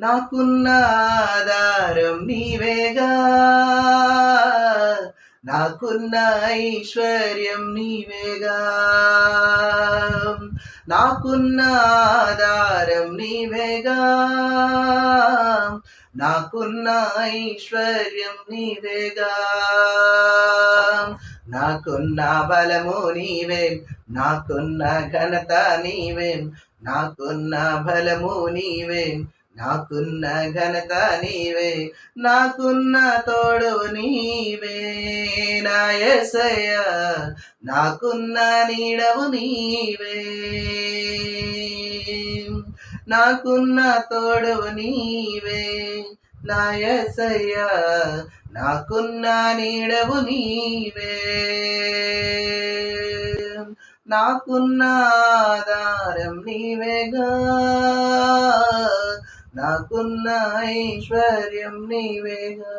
నాకున్న ఆధారం నీవేగా. నాకున్న ఐశ్వర్యం నీవేగా. నాకున్న ఆధారం నీవేగా. నాకున్న ఐశ్వర్యం నీవేగా. నాకున్న బలము నీవే. నాకున్న ఘనత నీవే. నాకున్న బలము నీవే. నాకున్న ఘనత నీవే నాకున్న తోడు నీవే. నా యేసయ్య నాకున్న నీడవు నీవే. నాకున్న తోడు నీవే. నా యేసయ్య నాకున్న నీడవు నీవే. నాకున్న ఆధారం నీవేగా. నాకున్న ఐశ్వర్యం నీవేగా.